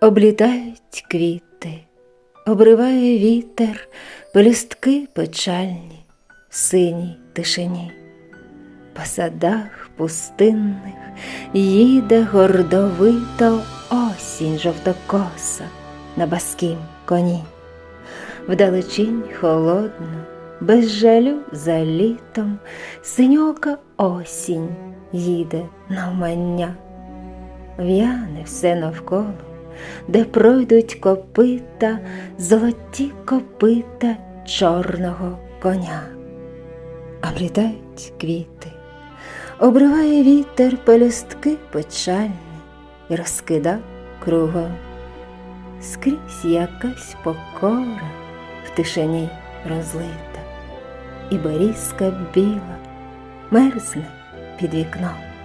Облітають квіти, обриває вітер, пелюстки печальні, синій тишині. По садах пустинних їде гордовито осінь жовтокоса на баскім коні. Вдалечінь холодно, без жалю за літом, синьока осінь їде навмання. В'яне все навколо, де пройдуть копита, золоті копита чорного коня. Облітають квіти, обриває вітер пелюстки печальні і розкида кругом. Скрізь якась покора в тишині розлита, і берізка біла мерзне під вікном.